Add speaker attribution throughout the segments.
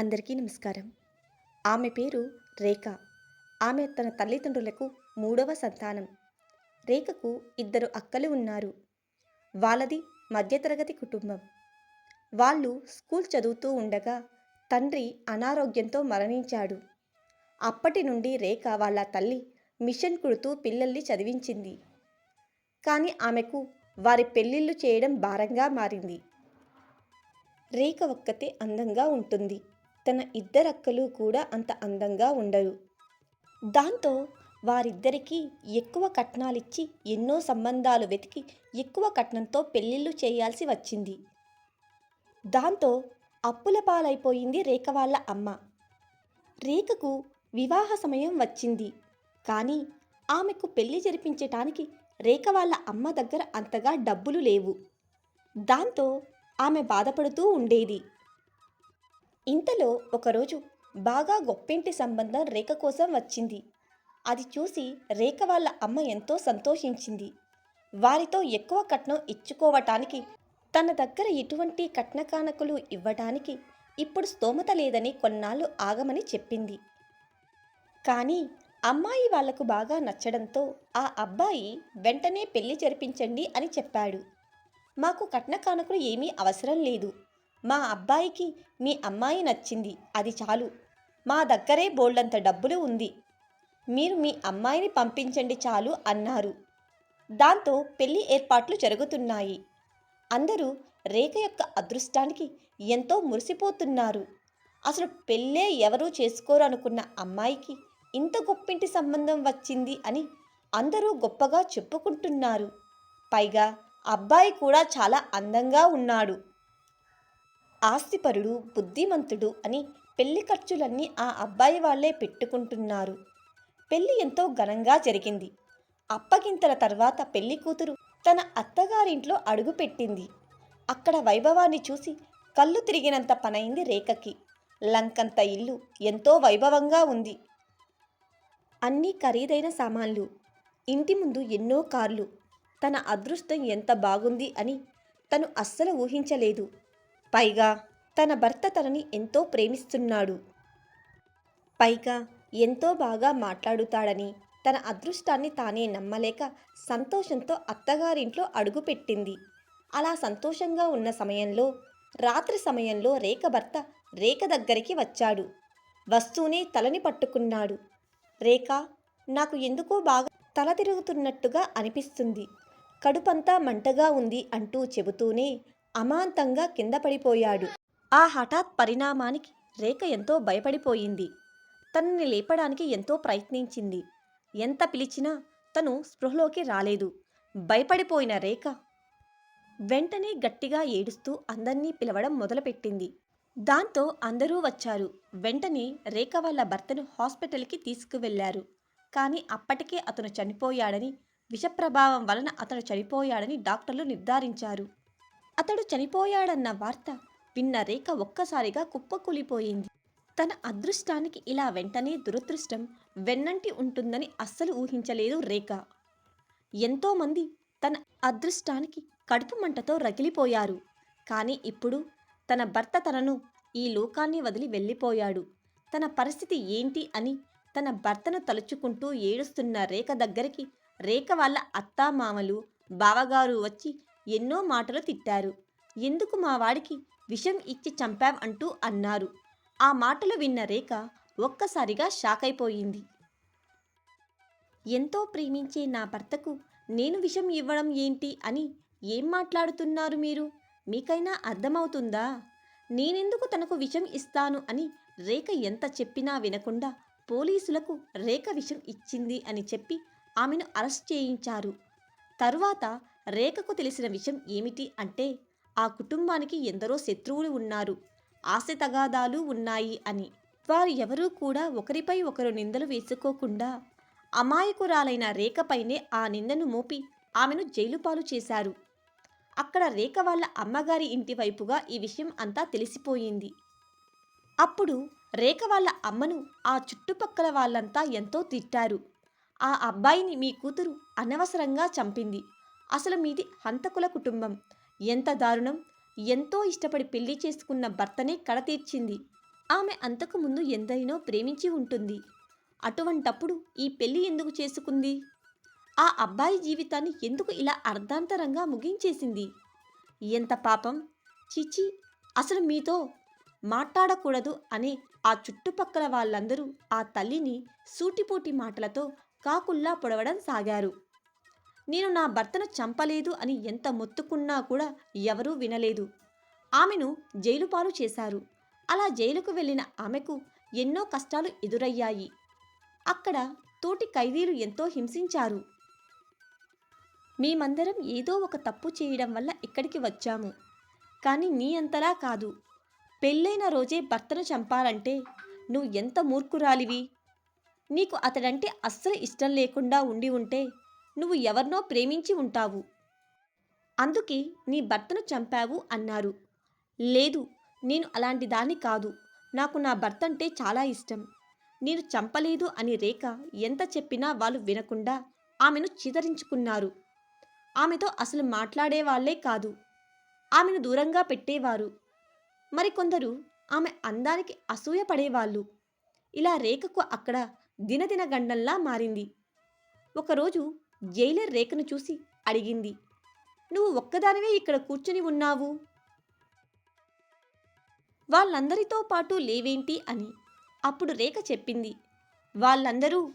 Speaker 1: అందరికీ నమస్కారం. ఆమె పేరు రేఖ. ఆమె తన తల్లిదండ్రులకు మూడవ సంతానం. రేఖకు ఇద్దరు అక్కలు ఉన్నారు. వాళ్ళది మధ్యతరగతి కుటుంబం. వాళ్ళు స్కూల్ చదువుతూ ఉండగా తండ్రి అనారోగ్యంతో మరణించాడు. అప్పటి నుండి రేఖ వాళ్ళ తల్లి మిషన్ కుడుతూ పిల్లల్ని చదివించింది. కానీ ఆమెకు వారి పెళ్ళిళ్ళు చేయడం భారంగా మారింది. రేఖ ఒక్కతే అందంగా ఉంటుంది. తన ఇద్దరక్కలు కూడా అంత అందంగా ఉండరు. దాంతో వారిద్దరికీ ఎక్కువ కట్నాలిచ్చి ఎన్నో సంబంధాలు వెతికి ఎక్కువ కట్నంతో పెళ్ళిళ్ళు చేయాల్సి వచ్చింది. దాంతో అప్పుల పాలైపోయింది రేఖ వాళ్ళ అమ్మ. రేఖకు వివాహ సమయం వచ్చింది. కానీ ఆమెకు పెళ్ళి జరిపించటానికి రేఖ వాళ్ళ అమ్మ దగ్గర అంతగా డబ్బులు లేవు. దాంతో ఆమె బాధపడుతూ ఉండేది. ఇంతలో ఒకరోజు బాగా గొప్పింటి సంబంధం రేఖ కోసం వచ్చింది. అది చూసి రేఖ వాళ్ళ అమ్మ ఎంతో సంతోషించింది. వారితో ఎక్కువ కట్నం ఇచ్చుకోవటానికి తన దగ్గర ఎటువంటి కట్న కానుకలు ఇవ్వటానికి ఇప్పుడు స్తోమత లేదని కొన్నాళ్ళు ఆగమని చెప్పింది. కానీ అమ్మాయి వాళ్ళకు బాగా నచ్చడంతో ఆ అబ్బాయి వెంటనే పెళ్ళి జరిపించండి అని చెప్పాడు. మాకు కట్న కానుకలు ఏమీ అవసరం లేదు. మా అబ్బాయికి మీ అమ్మాయి నచ్చింది అది చాలు. మా దగ్గరే బోల్డంత డబ్బులు ఉంది. మీరు మీ అమ్మాయిని పంపించండి చాలు అన్నారు. దాంతో పెళ్ళి ఏర్పాట్లు జరుగుతున్నాయి. అందరూ రేఖ యొక్క అదృష్టానికి ఎంతో మురిసిపోతున్నారు. అసలు పెళ్ళే ఎవరూ చేసుకోరు అనుకున్న అమ్మాయికి ఇంత గొప్పింటి సంబంధం వచ్చింది అని అందరూ గొప్పగా చెప్పుకుంటున్నారు. పైగా అబ్బాయి కూడా చాలా అందంగా ఉన్నాడు. ఆస్తిపరుడు బుద్ధిమంతుడు అని పెళ్ళి ఖర్చులన్నీ ఆ అబ్బాయి వాళ్ళే పెట్టుకుంటున్నారు. పెళ్ళి ఎంతో ఘనంగా జరిగింది. అప్పగింతల తర్వాత పెళ్ళి కూతురు తన అత్తగారింట్లో అడుగుపెట్టింది. అక్కడ వైభవాన్ని చూసి కళ్ళు తిరిగినంత పనైంది రేఖకి. లంకంత ఇల్లు ఎంతో వైభవంగా ఉంది. అన్నీ ఖరీదైన సామాన్లు. ఇంటి ముందు ఎన్నో కార్లు. తన అదృష్టం ఎంత బాగుంది అని తను అస్సలు ఊహించలేదు. పైగా తన భర్త తనని ఎంతో ప్రేమిస్తున్నాడు. పైగా ఎంతో బాగా మాట్లాడుతాడని తన అదృష్టాన్ని తానే నమ్మలేక సంతోషంతో అత్తగారింట్లో అడుగుపెట్టింది. అలా సంతోషంగా ఉన్న సమయంలో రాత్రి సమయంలో రేఖ భర్త రేఖ దగ్గరికి వచ్చాడు. వస్తూనే తలని పట్టుకున్నాడు. రేఖ నాకు ఎందుకో బాగా తల తిరుగుతున్నట్టుగా అనిపిస్తుంది. కడుపంతా మంటగా ఉంది అంటూ చెబుతూనే అమాంతంగా కింద పడిపోయాడు. ఆ హఠాత్ పరిణామానికి రేఖ ఎంతో భయపడిపోయింది. తనని లేపడానికి ఎంతో ప్రయత్నించింది. ఎంత పిలిచినా తను స్పృహలోకి రాలేదు. భయపడిపోయిన రేఖ వెంటనే గట్టిగా ఏడుస్తూ అందర్నీ పిలవడం మొదలుపెట్టింది. దాంతో అందరూ వచ్చారు. వెంటనే రేఖ వాళ్ళ భర్తను హాస్పిటల్కి తీసుకువెళ్ళారు కానీ అప్పటికే అతను చనిపోయాడని విషప్రభావం వలన అతను చనిపోయాడని డాక్టర్లు నిర్ధారించారు. అతడు చనిపోయాడన్న వార్త విన్న రేఖ ఒక్కసారిగా కుప్పకూలిపోయింది. తన అదృష్టానికి ఇలా వెంటనే దురదృష్టం వెన్నంటి ఉంటుందని అస్సలు ఊహించలేదు రేఖ. ఎంతోమంది తన అదృష్టానికి కడుపు మంటతో రగిలిపోయారు. కానీ ఇప్పుడు తన భర్త తనను ఈ లోకాన్ని వదిలి వెళ్ళిపోయాడు. తన పరిస్థితి ఏంటి అని తన భర్తను తలుచుకుంటూ ఏడుస్తున్న రేఖ దగ్గరికి రేఖ వాళ్ళ అత్తామామలు బావగారు వచ్చి ఎన్నో మాటలు తిట్టారు. ఎందుకు మా వాడికి విషం ఇచ్చి చంపాం అంటూ అన్నారు. ఆ మాటలు విన్న రేఖ ఒక్కసారిగా షాక్ అయిపోయింది. ఎంతో ప్రేమించే నా భర్తకు నేను విషం ఇవ్వడం ఏంటి అని ఏం మాట్లాడుతున్నారు మీరు? మీకైనా అర్థమవుతుందా? నేనెందుకు తనకు విషం ఇస్తాను అని రేఖ ఎంత చెప్పినా వినకుండా పోలీసులకు రేఖ విషం ఇచ్చింది అని చెప్పి ఆమెను అరెస్ట్ చేయించారు. తరువాత రేఖకు తెలిసిన విషయం ఏమిటి అంటే ఆ కుటుంబానికి ఎందరో శత్రువులు ఉన్నారు. ఆశ తగాదాలు ఉన్నాయి అని. వారు ఎవరూ కూడా ఒకరిపై ఒకరు నిందలు వేసుకోకుండా అమాయకురాలైన రేఖపైనే ఆ నిందను మోపి ఆమెను జైలు పాలు చేశారు. అక్కడ రేఖ వాళ్ళ అమ్మగారి ఇంటి వైపుగా ఈ విషయం అంతా తెలిసిపోయింది. అప్పుడు రేఖ వాళ్ళ అమ్మను ఆ చుట్టుపక్కల వాళ్ళంతా ఎంతో తిట్టారు. ఆ అబ్బాయిని మీ కూతురు అనవసరంగా చంపింది. అసలు మీది హంతకుల కుటుంబం. ఎంత దారుణం. ఎంతో ఇష్టపడి పెళ్ళి చేసుకున్న భర్తనే కడతీర్చింది ఆమె అంతకు ముందు ఎందరినో ప్రేమించి ఉంటుంది. అటువంటప్పుడు ఈ పెళ్ళి ఎందుకు చేసుకుంది? ఆ అబ్బాయి జీవితాన్ని ఎందుకు ఇలా అర్ధాంతరంగా ముగించేసింది? ఎంత పాపం. చిచి అసలు మీతో మాట్లాడకూడదు అనే ఆ చుట్టుపక్కల వాళ్ళందరూ ఆ తల్లిని సూటిపోటి మాటలతో కాకుల్లా పొడవడం సాగారు. నేను నా భర్తను చంపలేదు అని ఎంత మొత్తుకున్నా కూడా ఎవరూ వినలేదు. ఆమెను జైలు పాలు చేశారు. అలా జైలుకు వెళ్ళిన ఆమెకు ఎన్నో కష్టాలు ఎదురయ్యాయి. అక్కడ తోటి ఖైదీలు ఎంతో హింసించారు. మేమందరం ఏదో ఒక తప్పు చేయడం వల్ల ఇక్కడికి వచ్చాము. కానీ నీ అంతలా కాదు. పెళ్ళైన రోజే భర్తను చంపాలంటే నువ్వు ఎంత మూర్ఖురాలివి? నీకు అతడంటే అస్సలు ఇష్టం లేకుండా ఉండి ఉంటే నువ్వు ఎవరినో ప్రేమించి ఉంటావు. అందుకే నీ భర్తను చంపావు అన్నారు. లేదు నేను అలాంటి దాన్ని కాదు. నాకు నా భర్త అంటే చాలా ఇష్టం. నేను చంపలేదు అని రేఖ ఎంత చెప్పినా వాళ్ళు వినకుండా ఆమెను చితరించుకున్నారు ఆమెతో అసలు మాట్లాడే వాళ్ళే కాదు. ఆమెను దూరంగా పెట్టేవారు. మరికొందరు ఆమె అందానికి అసూయ పడేవాళ్ళు ఇలా రేఖకు అక్కడ దినదిన గండంలా మారింది. ఒకరోజు జైలర్ రేఖను చూసి అడిగింది. నువ్వు ఒక్కదానివే ఇక్కడ కూర్చుని ఉన్నావు? వాళ్ళందరితో పాటు లేవేంటి అని? అప్పుడు రేఖ చెప్పింది. వాళ్ళందరూ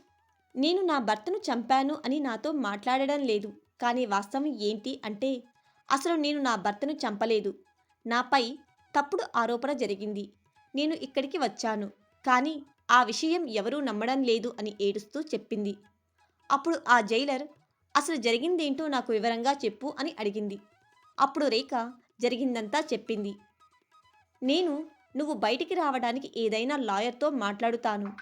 Speaker 1: నేను నా భర్తను చంపాను అని నాతో మాట్లాడడం లేదు. కానీ వాస్తవం ఏంటి అంటే అసలు నేను నా భర్తను చంపలేదు. నాపై తప్పుడు ఆరోపణ జరిగింది. నేను ఇక్కడికి వచ్చాను. కానీ ఆ విషయం ఎవరూ నమ్మడం లేదు అని ఏడుస్తూ చెప్పింది. అప్పుడు ఆ జైలర్ అసలు జరిగిందేంటో నాకు వివరంగా చెప్పు అని అడిగింది. అప్పుడు రేఖ జరిగిందంతా చెప్పింది. నేను నువ్వు బయటికి రావడానికి ఏదైనా లాయర్తో మాట్లాడుతాను.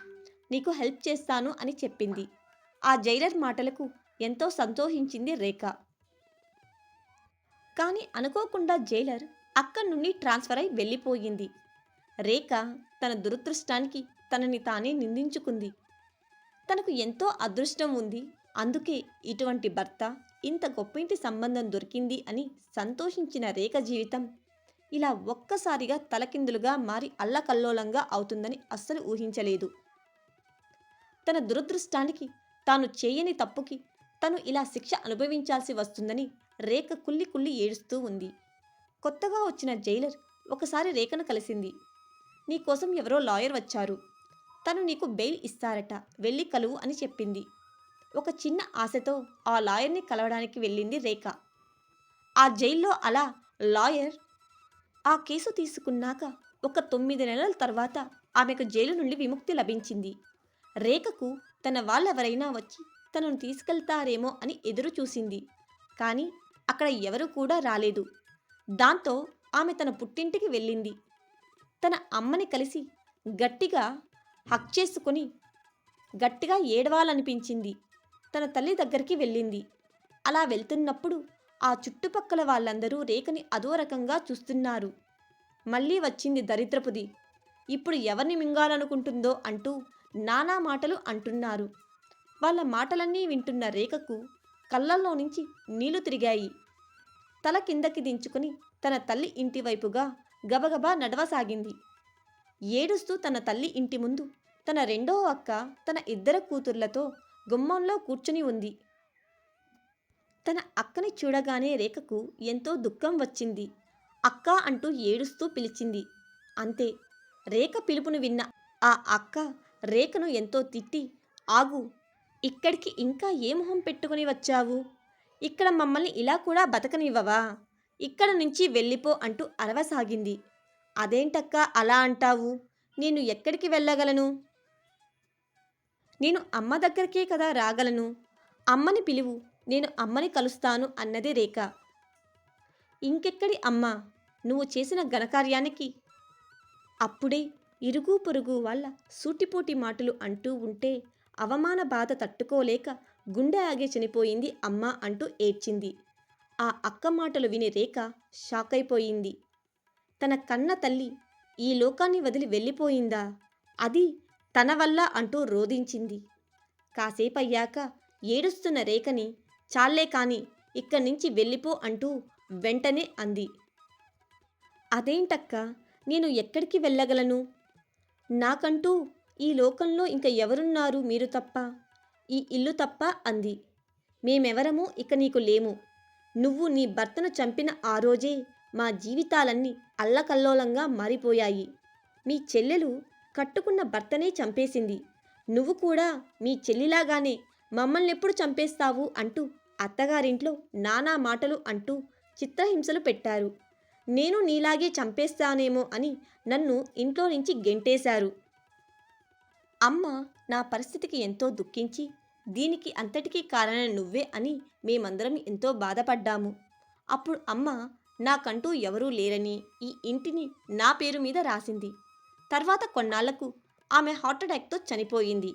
Speaker 1: నీకు హెల్ప్ చేస్తాను అని చెప్పింది. ఆ జైలర్ మాటలకు ఎంతో సంతోషించింది రేఖ. కానీ అనుకోకుండా జైలర్ అక్కడి నుండి ట్రాన్స్ఫర్ అయి వెళ్ళిపోయింది. రేఖ తన దురదృష్టానికి తనని తానే నిందించుకుంది. తనకు ఎంతో అదృష్టం ఉంది. అందుకే ఇటువంటి భర్త ఇంత గొప్పింటి సంబంధం దొరికింది అని సంతోషించిన రేఖ జీవితం ఇలా ఒక్కసారిగా తలకిందులుగా మారి అల్లకల్లోలంగా అవుతుందని అస్సలు ఊహించలేదు. తన దురదృష్టానికి తాను చేయని తప్పుకి తను ఇలా శిక్ష అనుభవించాల్సి వస్తుందని రేఖ కుల్లి కుల్లి ఏడుస్తూ ఉంది. కొత్తగా వచ్చిన జైలర్ ఒకసారి రేఖను కలిసింది. నీకోసం ఎవరో లాయర్ వచ్చారు. తను నీకు బెయిల్ ఇస్తారట వెళ్ళి కలువు అని చెప్పింది. ఒక చిన్న ఆశతో ఆ లాయర్ని కలవడానికి వెళ్ళింది రేఖ. ఆ జైల్లో అలా లాయర్ ఆ కేసు తీసుకున్నాక ఒక తొమ్మిది నెలల తర్వాత ఆమెకు జైలు నుండి విముక్తి లభించింది. రేఖకు తన వాళ్ళెవరైనా వచ్చి తనను తీసుకెళ్తారేమో అని ఎదురు చూసింది. కానీ అక్కడ ఎవరు కూడా రాలేదు. దాంతో ఆమె తన పుట్టింటికి వెళ్ళింది. తన అమ్మని కలిసి గట్టిగా హక్ చేసుకొని గట్టిగా ఏడవాలనిపించింది. తన తల్లి దగ్గరికి వెళ్ళింది. అలా వెళ్తున్నప్పుడు ఆ చుట్టుపక్కల వాళ్ళందరూ రేఖని అదో రకంగా చూస్తున్నారు. మళ్ళీ వచ్చింది దరిద్రపుది. ఇప్పుడు ఎవరిని మింగాలనుకుంటుందో అంటూ నానా మాటలు అంటున్నారు. వాళ్ళ మాటలన్నీ వింటున్న రేఖకు కళ్ళల్లో నుంచి నీళ్ళు తిరిగాయి. తల కిందకి దించుకుని తన తల్లి ఇంటివైపుగా గబగబా నడవసాగింది. ఏడుస్తూ తన తల్లి ఇంటి ముందు తన రెండో అక్క తన ఇద్దరు కూతుర్లతో గుమ్మంలో కూర్చుని ఉంది. తన అక్కని చూడగానే రేఖకు ఎంతో దుఃఖం వచ్చింది. అక్క అంటూ ఏడుస్తూ పిలిచింది. అంతే రేఖ పిలుపును విన్న ఆ అక్క రేఖను ఎంతో తిట్టి ఆగు ఇక్కడికి ఇంకా ఏ మొహం పెట్టుకుని వచ్చావు? ఇక్కడ మమ్మల్ని ఇలా కూడా బతకనివ్వవా? ఇక్కడ నుంచి వెళ్ళిపో అంటూ అరవసాగింది. అదేంటక్క అలా అంటావు? నేను ఎక్కడికి వెళ్ళగలను? నేను అమ్మ దగ్గరికే కదా రాగలను? అమ్మని పిలువు నేను అమ్మని కలుస్తాను అన్నది రేఖ. ఇంకెక్కడి అమ్మ? నువ్వు చేసిన ఘనకార్యానికి? అప్పుడే ఇరుగు పొరుగు వాళ్ళ సూటిపోటి మాటలు అంటూ ఉంటే అవమాన బాధ తట్టుకోలేక గుండె ఆగే చనిపోయింది అమ్మ అంటూ ఏడ్చింది. ఆ అక్క మాటలు విని రేఖ షాక్ అయిపోయింది తన కన్న తల్లి ఈ లోకాన్ని వదిలి వెళ్ళిపోయిందా? అది తన వల్ల అంటూ రోధించింది. కాసేపయ్యాక ఏడుస్తున్న రేఖని చాలే కాని ఇక్కడి నుంచి వెళ్ళిపో అంటూ వెంటనే అంది. అదేంటక్క? నేను ఎక్కడికి వెళ్ళగలను? నాకంటూ ఈ లోకంలో ఇంక ఎవరున్నారు మీరు తప్ప? ఈ ఇల్లు తప్ప? అంది. మేమెవరము ఇక నీకు లేము. నువ్వు నీ భర్తను చంపిన ఆ రోజే మా జీవితాలన్నీ అల్లకల్లోలంగా మారిపోయాయి. మీ చెల్లెలు కట్టుకున్న భర్తనే చంపేసింది. నువ్వు కూడా మీ చెల్లిలాగానే మమ్మల్ని ఎప్పుడు చంపేస్తావు అంటూ అత్తగారింట్లో నానా మాటలు అంటూ చిత్రహింసలు పెట్టారు. నేను నీలాగే చంపేస్తానేమో అని నన్ను ఇంట్లో నుంచి గెంటేశారు. అమ్మ నా పరిస్థితికి ఎంతో దుఃఖించి దీనికి అంతటికీ కారణం నువ్వే అని మేమందరం ఎంతో బాధపడ్డాము. అప్పుడు అమ్మ నాకంటూ ఎవరూ లేరని ఈ ఇంటిని నా పేరు మీద రాసింది. తర్వాత కొన్నాళ్ళకు ఆమె హార్ట్ అటాక్తో చనిపోయింది.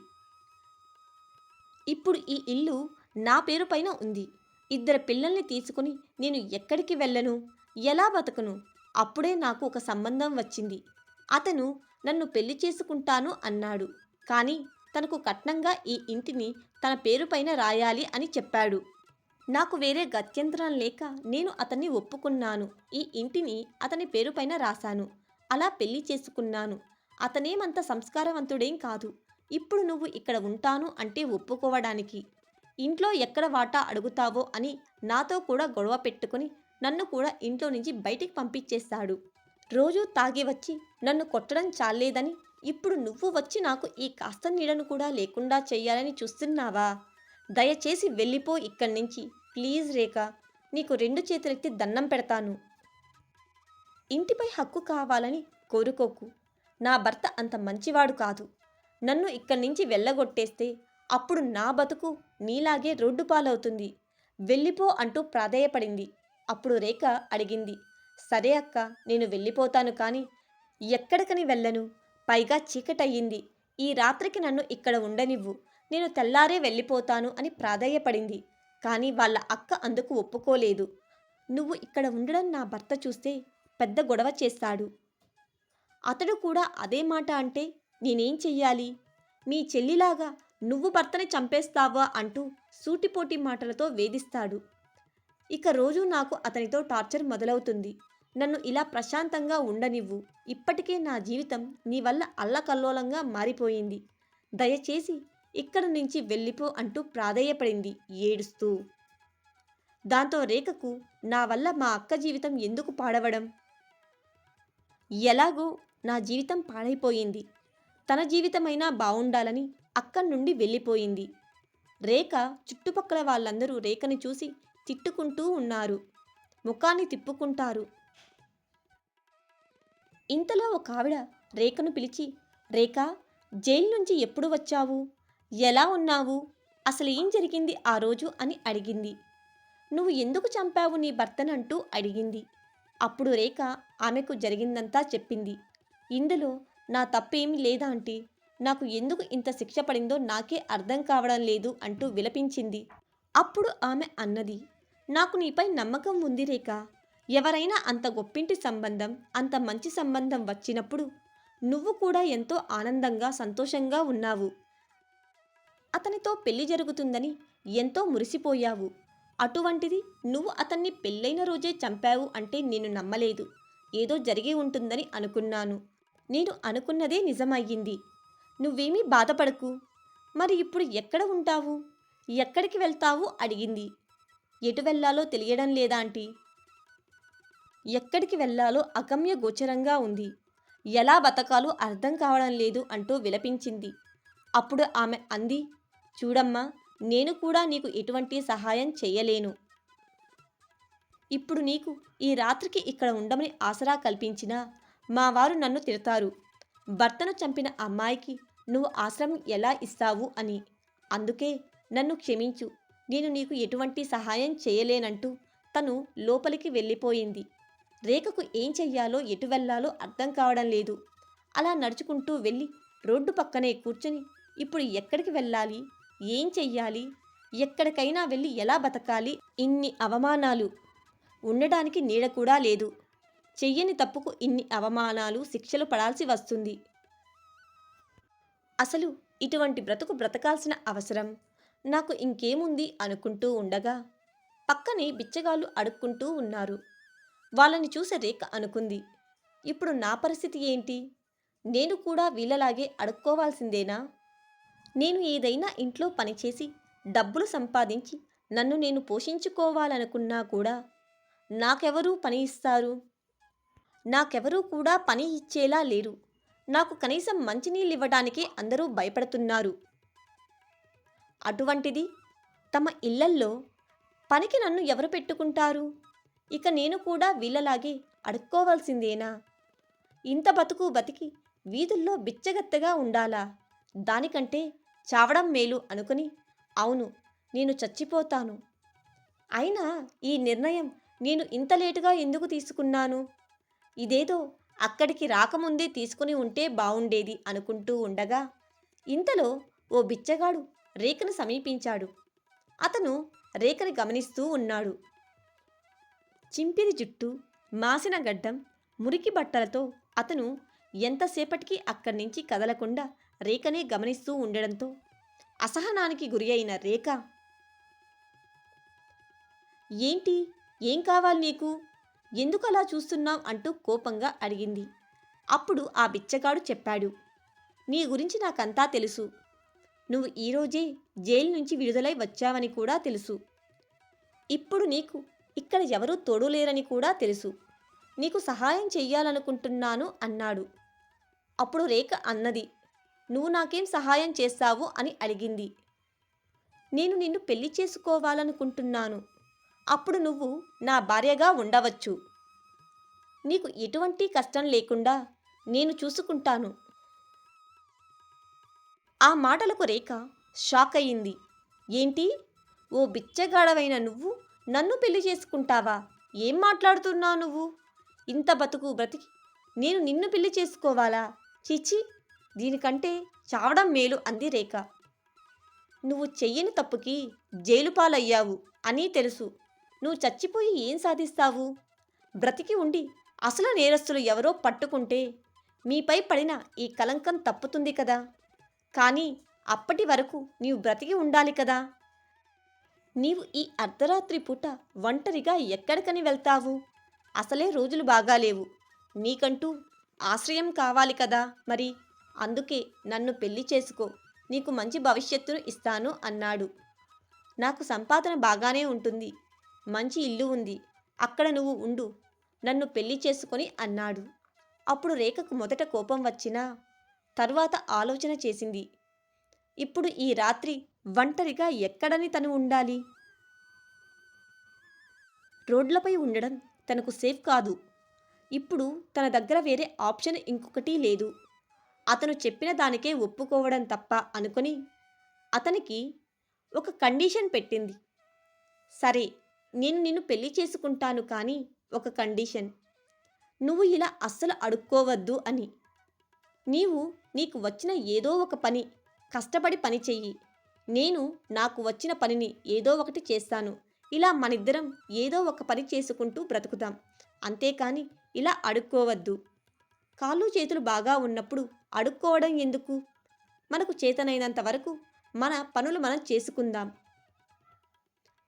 Speaker 1: ఇప్పుడు ఈ ఇల్లు నా పేరు పైన ఉంది. ఇద్దరు పిల్లల్ని తీసుకుని నేను ఎక్కడికి వెళ్ళను? ఎలా బతకను? అప్పుడే నాకు ఒక సంబంధం వచ్చింది. అతను నన్ను పెళ్ళి చేసుకుంటాను అన్నాడు. కానీ తనకు కట్నంగా ఈ ఇంటిని తన పేరుపైన రాయాలి అని చెప్పాడు. నాకు వేరే గత్యంతరం లేక నేను అతన్ని ఒప్పుకున్నాను. ఈ ఇంటిని అతని పేరు పైన రాశాను. అలా పెళ్ళి చేసుకున్నాను. అతనేమంత సంస్కారవంతుడేం కాదు. ఇప్పుడు నువ్వు ఇక్కడ ఉంటాను అంటే ఒప్పుకోవడానికి. ఇంట్లో ఎక్కడ వాటా అడుగుతావో అని నాతో కూడా గొడవ పెట్టుకుని నన్ను కూడా ఇంట్లో నుంచి బయటికి పంపించేశాడు. రోజూ తాగి వచ్చి నన్ను కొట్టడం చాలేదని ఇప్పుడు నువ్వు వచ్చి నాకు ఈ కాస్త నీడను కూడా లేకుండా చెయ్యాలని చూస్తున్నావా? దయచేసి వెళ్ళిపో ఇక్కడి నుంచి. ప్లీజ్ రేఖ నీకు రెండు చేతులెత్తి దండం పెడతాను. ఇంటిపై హక్కు కావాలని కోరుకోకు. నా భర్త అంత మంచివాడు కాదు. నన్ను ఇక్కడి నుంచి వెళ్ళగొట్టేస్తే అప్పుడు నా బతుకు నీలాగే రోడ్డు పాలవుతుంది. వెళ్ళిపో అంటూ ప్రాధేయపడింది. అప్పుడు రేఖ అడిగింది సరే అక్క నేను వెళ్ళిపోతాను కానీ ఎక్కడికని వెళ్ళను? పైగా చీకటయ్యింది. ఈ రాత్రికి నన్ను ఇక్కడ ఉండనివ్వు. నేను తెల్లారే వెళ్ళిపోతాను అని ప్రాధేయపడింది. కానీ వాళ్ళ అక్క అందుకు ఒప్పుకోలేదు. నువ్వు ఇక్కడ ఉండడం నా భర్త చూస్తే పెద్ద గొడవ చేస్తాడు. అతడు కూడా అదే మాట అంటే నేనేం చెయ్యాలి? మీ చెల్లిలాగా నువ్వు భర్తని చంపేస్తావా అంటూ సూటిపోటి మాటలతో వేధిస్తాడు. ఇక రోజు నాకు అతనితో టార్చర్ మొదలవుతుంది. నన్ను ఇలా ప్రశాంతంగా ఉండనివ్వు. ఇప్పటికే నా జీవితం నీ వల్ల అల్లకల్లోలంగా మారిపోయింది. దయచేసి ఇక్కడ నుంచి వెళ్ళిపో అంటూ ప్రాధేయపడింది. ఏడుస్తూ. దాంతో రేఖకు నా వల్ల మా అక్క జీవితం ఎందుకు పాడవడం? ఎలాగో నా జీవితం పాడైపోయింది. తన జీవితమైనా బావుండాలని అక్కడి నుండి వెళ్ళిపోయింది. రేఖ చుట్టుపక్కల వాళ్ళందరూ రేఖని చూసి తిట్టుకుంటూ ఉన్నారు. ముఖాన్ని తిప్పుకుంటారు. ఇంతలో ఒక ఆవిడ రేఖను పిలిచి రేఖ జైలు నుంచి ఎప్పుడు వచ్చావు? ఎలా ఉన్నావు? అసలు ఏం జరిగింది ఆ రోజు? అని అడిగింది. నువ్వు ఎందుకు చంపావు నీ భర్తనంటూ? అడిగింది. అప్పుడు రేఖ ఆమెకు జరిగిందంతా చెప్పింది. ఇందులో నా తప్పేమీ లేదా ఆంటీ? నాకు ఎందుకు ఇంత శిక్ష పడిందో నాకే అర్థం కావడం లేదు అంటూ విలపించింది. అప్పుడు ఆమె అన్నది. నాకు నీపై నమ్మకం ఉంది రేఖ. ఎవరైనా అంత గొప్పింటి సంబంధం అంత మంచి సంబంధం వచ్చినప్పుడు నువ్వు కూడా ఎంతో ఆనందంగా సంతోషంగా ఉన్నావు. అతనితో పెళ్ళి జరుగుతుందని ఎంతో మురిసిపోయావు. అటువంటిది నువ్వు అతన్ని పెళ్ళైన రోజే చంపావు అంటే నేను నమ్మలేదు. ఏదో జరిగి ఉంటుందని అనుకున్నాను. నేను అనుకున్నదే నిజమయ్యింది. నువ్వేమీ బాధపడకు. మరి ఇప్పుడు ఎక్కడ ఉంటావు? ఎక్కడికి వెళ్తావు? అడిగింది. ఎటు వెళ్ళాలో తెలియడం లేదా ఆంటీ? ఎక్కడికి వెళ్ళాలో అగమ్య గోచరంగా ఉంది. ఎలా బతకాలో అర్థం కావడం లేదు అంటూ విలపించింది. అప్పుడు ఆమె అంది చూడమ్మా నేను కూడా నీకు ఎటువంటి సహాయం చేయలేను. ఇప్పుడు నీకు ఈ రాత్రికి ఇక్కడ ఉండమని ఆసరా కల్పించినా మా వారు నన్ను తిడతారు. భర్తను చంపిన అమ్మాయికి నువ్వు ఆశ్రమం ఎలా ఇస్తావు అని. అందుకే నన్ను క్షమించు. నేను నీకు ఎటువంటి సహాయం చేయలేనంటూ తను లోపలికి వెళ్ళిపోయింది. రేఖకు ఏం చెయ్యాలో ఎటు వెళ్ళాలో అర్థం కావడం లేదు. అలా నడుచుకుంటూ వెళ్ళి రోడ్డు పక్కనే కూర్చొని ఇప్పుడు ఎక్కడికి వెళ్ళాలి? ఏం చెయ్యాలి? ఎక్కడికైనా వెళ్ళి ఎలా బతకాలి? ఇన్ని అవమానాలు. ఉండడానికి నీడ కూడా లేదు. చెయ్యని తప్పుకు ఇన్ని అవమానాలు శిక్షలు పడాల్సి వస్తుంది. అసలు ఇటువంటి బ్రతుకు బ్రతకాల్సిన అవసరం? నాకు ఇంకేముంది అనుకుంటూ ఉండగా పక్కనే బిచ్చగాళ్ళు అడుక్కుంటూ ఉన్నారు. వాళ్ళని చూసే రేఖ అనుకుంది. ఇప్పుడు నా పరిస్థితి ఏంటి? నేను కూడా వీళ్ళలాగే అడుక్కోవాల్సిందేనా? నేను ఏదైనా ఇంట్లో పనిచేసి డబ్బులు సంపాదించి నన్ను నేను పోషించుకోవాలనుకున్నా కూడా నాకెవరూ పని ఇస్తారు? నాకెవరూ కూడా పని ఇచ్చేలా లేరు. నాకు కనీసం మంచినీళ్ళు ఇవ్వడానికి అందరూ భయపడుతున్నారు. అటువంటిది తమ ఇళ్ళల్లో పనికి నన్ను ఎవరు పెట్టుకుంటారు? ఇక నేను కూడా వీళ్ళలాగే అడుక్కోవాల్సిందేనా? ఇంత బతుకు బతికి వీధుల్లో బిచ్చగత్తగా ఉండాలా? దానికంటే చావడం మేలు అనుకుని అవును నేను చచ్చిపోతాను. అయినా ఈ నిర్ణయం నేను ఇంత లేటుగా ఎందుకు తీసుకున్నాను? ఇదేదో అక్కడికి రాకముందే తీసుకుని ఉంటే బావుండేది అనుకుంటూ ఉండగా ఇంతలో ఓ బిచ్చగాడు రేఖను సమీపించాడు. అతను రేఖని గమనిస్తూ ఉన్నాడు. చింపిరి జుట్టు మాసిన గడ్డం మురికి బట్టలతో అతను ఎంతసేపటికి అక్కడి నుంచి కదలకుండా రేఖనే గమనిస్తూ ఉండడంతో అసహనానికి గురి అయిన రేఖ ఏంటి? ఏం కావాలి నీకు? ఎందుకు అలా చూస్తున్నావు? అంటూ కోపంగా అడిగింది. అప్పుడు ఆ బిచ్చగాడు చెప్పాడు నీ గురించి నాకంతా తెలుసు. నువ్వు ఈరోజే జైలు నుంచి విడుదలై వచ్చావని కూడా తెలుసు. ఇప్పుడు నీకు ఇక్కడ ఎవరూ తోడులేరని కూడా తెలుసు. నీకు సహాయం చెయ్యాలనుకుంటున్నాను అన్నాడు. అప్పుడు రేఖ అన్నది నువ్వు నాకేం సహాయం చేస్తావు అని అడిగింది. నేను నిన్ను పెళ్ళి చేసుకోవాలనుకుంటున్నాను. అప్పుడు నువ్వు నా భార్యగా ఉండవచ్చు. నీకు ఎటువంటి కష్టం లేకుండా నేను చూసుకుంటాను. ఆ మాటలకు రేఖ షాక్ అయ్యింది ఏంటి? ఓ బిచ్చగాడవైన నువ్వు నన్ను పెళ్ళి చేసుకుంటావా? ఏం మాట్లాడుతున్నావు నువ్వు? ఇంత బతుకు బ్రతికి నేను నిన్ను పెళ్ళి చేసుకోవాలా? చిచి! దీనికంటే చావడం మేలు అంది రేఖ. నువ్వు చెయ్యని తప్పుకి జైలు పాలయ్యావు అని తెలుసు. నువ్వు చచ్చిపోయి ఏం సాధిస్తావు? బ్రతికి ఉండి అసలు నేరస్తులు ఎవరో పట్టుకుంటే మీపై పడిన ఈ కలంకం తప్పుతుంది కదా. కానీ అప్పటి వరకు నీవు బ్రతికి ఉండాలి కదా. నీవు ఈ అర్ధరాత్రి పూట ఒంటరిగా ఎక్కడికని వెళ్తావు? అసలే రోజులు బాగాలేవు. నీకంటూ ఆశ్రయం కావాలి కదా మరి? అందుకే నన్ను పెళ్ళి చేసుకో నీకు మంచి భవిష్యత్తును ఇస్తాను అన్నాడు. నాకు సంపాదన బాగానే ఉంటుంది మంచి ఇల్లు ఉంది అక్కడ నువ్వు ఉండు నన్ను పెళ్ళి చేసుకొని అన్నాడు. అప్పుడు రేఖకు మొదట కోపం వచ్చినా తర్వాత ఆలోచన చేసింది. ఇప్పుడు ఈ రాత్రి ఒంటరిగా ఎక్కడని తను ఉండాలి? రోడ్లపై ఉండడం తనకు సేఫ్ కాదు. ఇప్పుడు తన దగ్గర వేరే ఆప్షన్ ఇంకొకటి లేదు. అతను చెప్పిన దానికే ఒప్పుకోవడం తప్ప అనుకుని అతనికి ఒక కండిషన్ పెట్టింది. సరే నేను నిన్ను పెళ్ళి చేసుకుంటాను కానీ ఒక కండిషన్. నువ్వు ఇలా అస్సలు అడుక్కోవద్దు అని. నీవు నీకు వచ్చిన ఏదో ఒక పని కష్టపడి పని చెయ్యి. నేను నాకు వచ్చిన పనిని ఏదో ఒకటి చేస్తాను. ఇలా మనిద్దరం ఏదో ఒక పని చేసుకుంటూ బ్రతుకుతాం అంతేకాని ఇలా అడుక్కోవద్దు. కాళ్ళు చేతులు బాగా ఉన్నప్పుడు అడుక్కోవడం ఎందుకు? మనకు చేతనైనంత వరకు మన పనులు మనం చేసుకుందాం.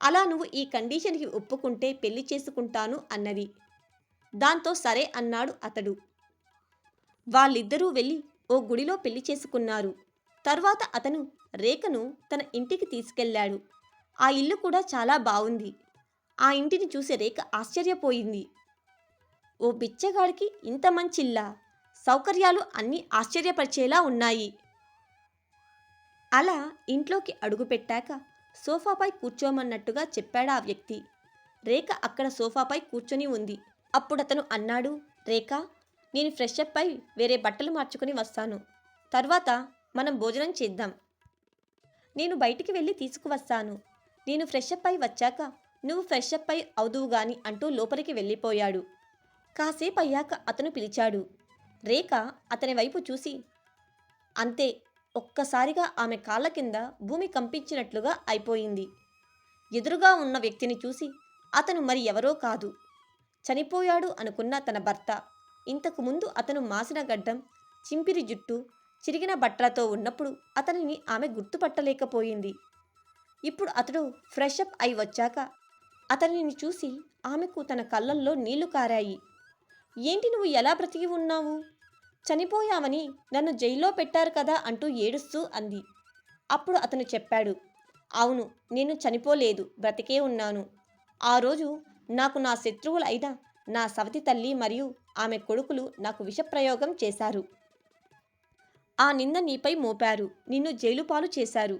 Speaker 1: అలా నువ్వు ఈ కండిషన్కి ఒప్పుకుంటే పెళ్ళి చేసుకుంటాను అన్నది. దాంతో సరే అన్నాడు అతడు. వాళ్ళిద్దరూ వెళ్ళి ఓ గుడిలో పెళ్ళి చేసుకున్నారు. తర్వాత అతను రేఖను తన ఇంటికి తీసుకెళ్ళాడు. ఆ ఇల్లు కూడా చాలా బాగుంది ఆ ఇంటిని చూసే రేఖ ఆశ్చర్యపోయింది. ఓ బిచ్చగాడికి ఇంత మంచిల్లా? సౌకర్యాలు అన్నీ ఆశ్చర్యపరిచేలా ఉన్నాయి. అలా ఇంట్లోకి అడుగుపెట్టాక సోఫాపై కూర్చోమన్నట్టుగా చెప్పాడు ఆ వ్యక్తి. రేఖ అక్కడ సోఫాపై కూర్చొని ఉంది. అప్పుడు అతను అన్నాడు రేఖ నేను ఫ్రెష్ అప్ అయి వేరే బట్టలు మార్చుకుని వస్తాను. తర్వాత మనం భోజనం చేద్దాం. నేను బయటికి వెళ్ళి తీసుకువస్తాను. నేను ఫ్రెష్ అప్ అయి వచ్చాక నువ్వు ఫ్రెష్ అప్ అయి అవుదువు గాని అంటూ లోపలికి వెళ్ళిపోయాడు. కాసేపు అయ్యాక అతను పిలిచాడు. రేఖ అతని వైపు చూసి అంతే ఒక్కసారిగా ఆమె కాళ్ళ కింద భూమి కంపించినట్లుగా అయిపోయింది. ఎదురుగా ఉన్న వ్యక్తిని చూసి అతను మరి ఎవరో కాదు. చనిపోయాడు అనుకున్న తన భర్త. ఇంతకు ముందు అతను మాసిన గడ్డం చింపిరి జుట్టు చిరిగిన బట్టలతో ఉన్నప్పుడు అతనిని ఆమె గుర్తుపట్టలేకపోయింది. ఇప్పుడు అతడు ఫ్రెష్ అప్ అయి వచ్చాక అతనిని చూసి ఆమెకు తన కళ్ళల్లో నీళ్ళు కారాయి. ఏంటి నువ్వు ఎలా బ్రతికి ఉన్నావు? చనిపోయావని నన్ను జైల్లో పెట్టారు కదా అంటూ ఏడుస్తూ అంది. అప్పుడు అతను చెప్పాడు అవును నేను చనిపోలేదు బ్రతికే ఉన్నాను. ఆ రోజు నాకు నా శత్రువులు అయిన నా సవతి తల్లి మరియు ఆమె కొడుకులు నాకు విషప్రయోగం చేశారు. ఆ నింద నీపై మోపారు నిన్ను జైలు పాలు చేశారు.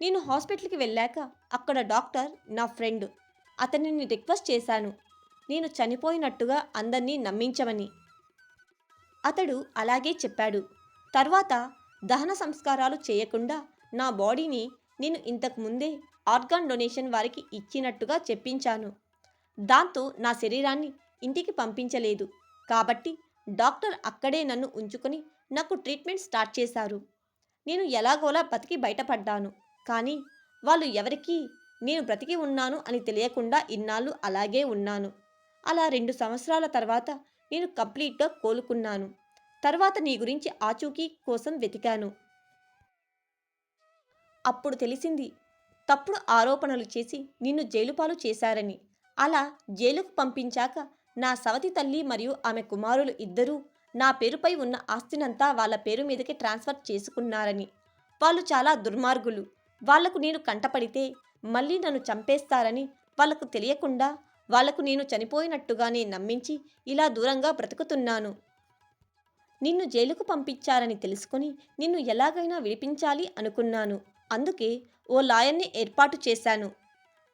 Speaker 1: నేను హాస్పిటల్కి వెళ్ళాక అక్కడ డాక్టర్ నా ఫ్రెండ్ అతనిని రిక్వెస్ట్ చేశాను. నేను చనిపోయినట్టుగా అందర్నీ నమ్మించమని. అతడు అలాగే చెప్పాడు. తర్వాత దహన సంస్కారాలు చేయకుండా నా బాడీని నేను ఇంతకు ముందే ఆర్గాన్ డొనేషన్ వారికి ఇచ్చినట్టుగా చెప్పించాను. దాంతో నా శరీరాన్ని ఇంటికి పంపించలేదు. కాబట్టి డాక్టర్ అక్కడే నన్ను ఉంచుకొని నాకు ట్రీట్మెంట్ స్టార్ట్ చేశారు. నేను ఎలాగోలా బతికి బయటపడ్డాను. కానీ వాళ్ళు ఎవరికీ నేను బ్రతికి ఉన్నాను అని తెలియకుండా ఇన్నాళ్ళు అలాగే ఉన్నాను. అలా రెండు సంవత్సరాల తర్వాత నేను కంప్లీట్గా కోలుకున్నాను. తర్వాత నీ గురించి ఆచూకీ కోసం వెతికాను. అప్పుడు తెలిసింది తప్పుడు ఆరోపణలు చేసి నిన్ను జైలుపాలు చేశారని. అలా జైలుకు పంపించాక నా సవతి తల్లి మరియు ఆమె కుమారులు ఇద్దరూ నా పేరుపై ఉన్న ఆస్తినంతా వాళ్ళ పేరు మీదకి ట్రాన్స్ఫర్ చేసుకున్నారని. వాళ్ళు చాలా దుర్మార్గులు. వాళ్ళకు నేను కంటపడితే మళ్ళీ నన్ను చంపేస్తారని వాళ్ళకు తెలియకుండా వాళ్ళకు నేను చనిపోయినట్టుగానే నమ్మించి ఇలా దూరంగా బ్రతుకుతున్నాను. నిన్ను జైలుకు పంపించారని తెలుసుకొని నిన్ను ఎలాగైనా విడిపించాలి అనుకున్నాను. అందుకే ఓ లాయర్ని ఏర్పాటు చేశాను.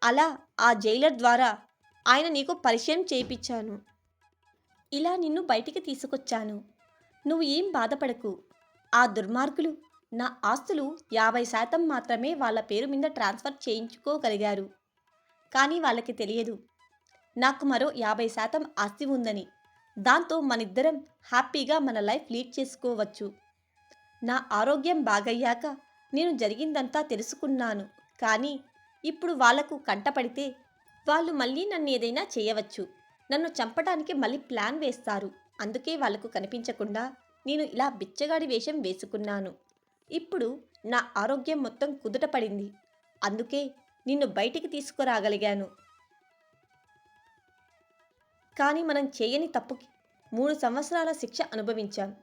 Speaker 1: అలా ఆ జైలర్ ద్వారా ఆయన నీకు పరిచయం చేయించాను ఇలా నిన్ను బయటికి తీసుకొచ్చాను. నువ్వు ఏం బాధపడకు. ఆ దుర్మార్గులు నా ఆస్తులు యాభై శాతం మాత్రమే వాళ్ళ పేరు మీద ట్రాన్స్ఫర్ చేయించుకోగలిగారు. కానీ వాళ్ళకి తెలియదు. నాకు మరో యాభై శాతం ఆస్తి ఉందని. దాంతో మనిద్దరం హ్యాపీగా మన లైఫ్ లీడ్ చేసుకోవచ్చు. నా ఆరోగ్యం బాగయ్యాక నేను జరిగిందంతా తెలుసుకున్నాను. కానీ ఇప్పుడు వాళ్ళకు కంటపడితే వాళ్ళు మళ్ళీ నన్ను ఏదైనా చేయవచ్చు. నన్ను చంపడానికి మళ్ళీ ప్లాన్ వేస్తారు. అందుకే వాళ్ళకు కనిపించకుండా నేను ఇలా బిచ్చగాడి వేషం వేసుకున్నాను. ఇప్పుడు నా ఆరోగ్యం మొత్తం కుదుట పడింది. అందుకే నిన్ను బయటికి తీసుకురాగలిగాను. కానీ మనం చేయని తప్పుకి మూడు సంవత్సరాల శిక్ష అనుభవించాం.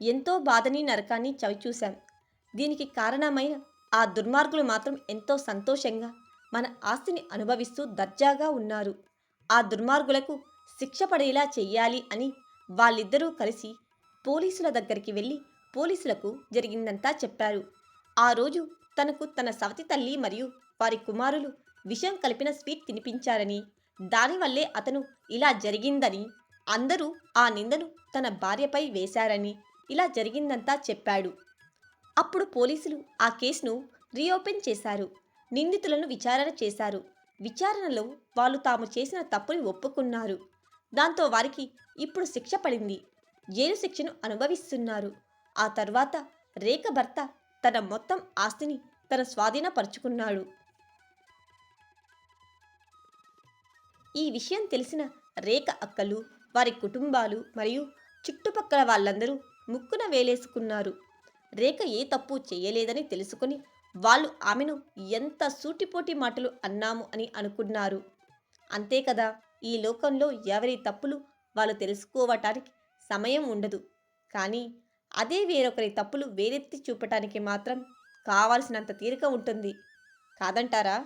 Speaker 1: ఎంతో బాధని నరకాన్ని చవిచూశాం. దీనికి కారణమైన ఆ దుర్మార్గులు మాత్రం ఎంతో సంతోషంగా మన ఆస్తిని అనుభవిస్తూ దర్జాగా ఉన్నారు. ఆ దుర్మార్గులకు శిక్ష పడేలా చెయ్యాలి అని వాళ్ళిద్దరూ కలిసి పోలీసుల దగ్గరికి వెళ్ళి పోలీసులకు జరిగిందంతా చెప్పారు. ఆ రోజు తనకు తన సవతి తల్లి మరియు వారి కుమారులు విషం కలిపిన స్వీట్ తినిపించారని దానివల్లే అతను ఇలా జరిగిందని అందరూ ఆ నిందను తన భార్యపై వేశారని ఇలా జరిగిందంతా చెప్పాడు. అప్పుడు పోలీసులు ఆ కేసును రీఓపెన్ చేశారు. నిందితులను విచారణ చేశారు. విచారణలో వాళ్ళు తాము చేసిన తప్పుని ఒప్పుకున్నారు. దాంతో వారికి ఇప్పుడు శిక్ష పడింది. జైలు శిక్షను అనుభవిస్తున్నారు. ఆ తర్వాత రేఖ భర్త తన మొత్తం ఆస్తిని తన స్వాధీనపరుచుకున్నాడు. ఈ విషయం తెలిసిన రేఖ అక్కలు వారి కుటుంబాలు మరియు చుట్టుపక్కల వాళ్ళందరూ ముక్కున వేలేసుకున్నారు. రేఖ ఏ తప్పు చేయలేదని తెలుసుకుని వాళ్ళు ఆమెను ఎంత సూటిపోటి మాటలు అన్నాము అని అనుకున్నారు. అంతే కదా ఈ లోకంలో ఎవరి తప్పులు వాళ్ళు తెలుసుకోవటానికి సమయం ఉండదు. కానీ అదే వేరొకరి తప్పులు వేరెత్తి చూపటానికి మాత్రం కావాల్సినంత తీరిక ఉంటుంది. కాదంటారా?